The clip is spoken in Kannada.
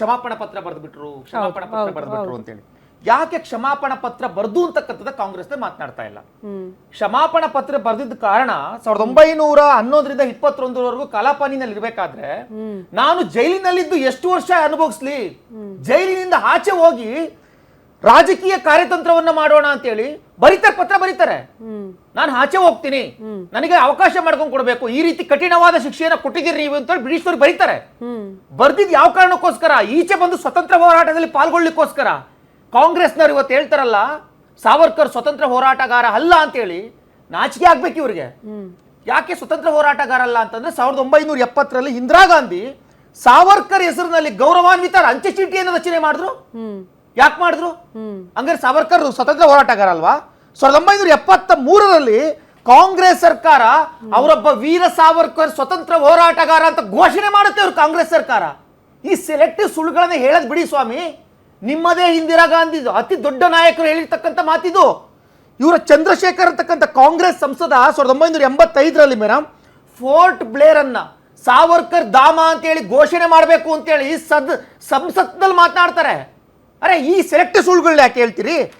ಕ್ಷಮಾಪಣಾ ಪತ್ರ ಬರೆದ್ಬಿಟ್ರು ಕ್ಷಮಾಪಣ ಪತ್ರ ಬರೆದ್ಬಿಟ್ರು ಅಂತೇಳಿ. ಯಾಕೆ ಕ್ಷಮಾಪಣ ಪತ್ರ ಬರ್ದು ಅಂತಕ್ಕಂಥದ್ದು ಕಾಂಗ್ರೆಸ್ ಮಾತನಾಡ್ತಾ ಇಲ್ಲ. ಕ್ಷಮಾಪಣ ಪತ್ರ ಬರೆದಿದ್ದ ಕಾರಣ ಸಾವಿರದ ಒಂಬೈನೂರ ಹನ್ನೊಂದರಿಂದ ಇಪ್ಪತ್ತೊಂದರವರೆಗೂ ಕಲಾಪಾನಿನಲ್ಲಿ ಇರಬೇಕಾದ್ರೆ ನಾನು ಜೈಲಿನಲ್ಲಿದ್ದು ಎಷ್ಟು ವರ್ಷ ಅನುಭವಿಸ್ಲಿ? ಜೈಲಿನಿಂದ ಆಚೆ ಹೋಗಿ ರಾಜಕೀಯ ಕಾರ್ಯತಂತ್ರವನ್ನ ಮಾಡೋಣ ಅಂತೇಳಿ ಬರೀತಾರೆ ಪತ್ರ ಬರೀತಾರೆ. ನಾನು ಆಚೆ ಹೋಗ್ತೀನಿ. ನನಗೆ ಅವಕಾಶ ಮಾಡ್ಕೊಂಡು ಕೊಡಬೇಕು. ಈ ರೀತಿ ಕಠಿಣವಾದ ಶಿಕ್ಷೆಯನ್ನು ಕೊಟ್ಟಿದ್ದೀರಿ ನೀವು ಅಂತೇಳಿ ಬ್ರಿಟಿಷರು ಬರೀತಾರೆ. ಬರ್ದಿದ್ದು ಬರ್ದಿದ್ ಯಾವ ಕಾರಣಕ್ಕೋಸ್ಕರ? ಈಚೆ ಬಂದು ಸ್ವತಂತ್ರ ಹೋರಾಟದಲ್ಲಿ ಪಾಲ್ಗೊಳ್ಳಿಕ್ಕೋಸ್ಕರ. ಕಾಂಗ್ರೆಸ್ನವ್ರು ಇವತ್ತು ಹೇಳ್ತಾರಲ್ಲ ಸಾವರ್ಕರ್ ಸ್ವತಂತ್ರ ಹೋರಾಟಗಾರ ಅಲ್ಲ ಅಂತೇಳಿ ನಾಚಿಕೆ ಆಗ್ಬೇಕು ಇವ್ರಿಗೆ. ಯಾಕೆ ಸ್ವತಂತ್ರ ಹೋರಾಟಗಾರ ಅಲ್ಲ ಅಂತಂದ್ರೆ ಸಾವಿರದ ಒಂಬೈನೂರ ಎಪ್ಪತ್ತರಲ್ಲಿ ಇಂದಿರಾ ಗಾಂಧಿ ಸಾವರ್ಕರ್ ಹೆಸರಿನಲ್ಲಿ ಗೌರವಾನ್ವಿತ ಅಂಚೆ ಚೀಟಿಯನ್ನು ರಚನೆ ಮಾಡಿದ್ರು. ಯಾಕೆ ಮಾಡಿದ್ರು? ಹಂಗಾರೆ ಸಾವರ್ಕರ್ ಸ್ವತಂತ್ರ ಹೋರಾಟಗಾರ ಅಲ್ವಾ ಸಾವಿರದ ಒಂಬೈನೂರ ಎಪ್ಪತ್ತ ಮೂರರಲ್ಲಿ ಕಾಂಗ್ರೆಸ್ ಸರ್ಕಾರ ಅವರೊಬ್ಬ ವೀರ ಸಾವರ್ಕರ್ ಸ್ವತಂತ್ರ ಹೋರಾಟಗಾರ ಅಂತ ಘೋಷಣೆ ಮಾಡುತ್ತೆ ಅವ್ರು ಕಾಂಗ್ರೆಸ್ ಸರ್ಕಾರ. ಈ ಸೆಲೆಕ್ಟಿವ್ ಸುಳ್ಳುಗಳನ್ನ ಹೇಳದ್ ಬಿಡಿ ಸ್ವಾಮಿ. ನಿಮ್ಮದೇ ಇಂದಿರಾ ಗಾಂಧಿ ಅತಿ ದೊಡ್ಡ ನಾಯಕರು ಹೇಳಿರ್ತಕ್ಕಂಥ ಮಾತಿದು. ಇವರ ಚಂದ್ರಶೇಖರ್ ಅಂತಕ್ಕಂಥ ಕಾಂಗ್ರೆಸ್ ಸಂಸದ ಸಾವಿರದ ಒಂಬೈನೂರ ಎಂಬತ್ತೈದರಲ್ಲಿ ಮೇಡಮ್ ಫೋರ್ಟ್ ಬ್ಲೇರ್ ಅನ್ನ ಸಾವರ್ಕರ್ ಧಾಮ ಅಂತೇಳಿ ಘೋಷಣೆ ಮಾಡಬೇಕು ಅಂತೇಳಿ ಸದ್ ಸಂಸತ್ನಲ್ಲಿ ಮಾತನಾಡ್ತಾರೆ. ಅರೆ ಈ ಸೆಲೆಕ್ಟ್ ಸುಳ್ಳುಗಳನ್ನ ಯಾಕೆ ಹೇಳ್ತೀರಿ?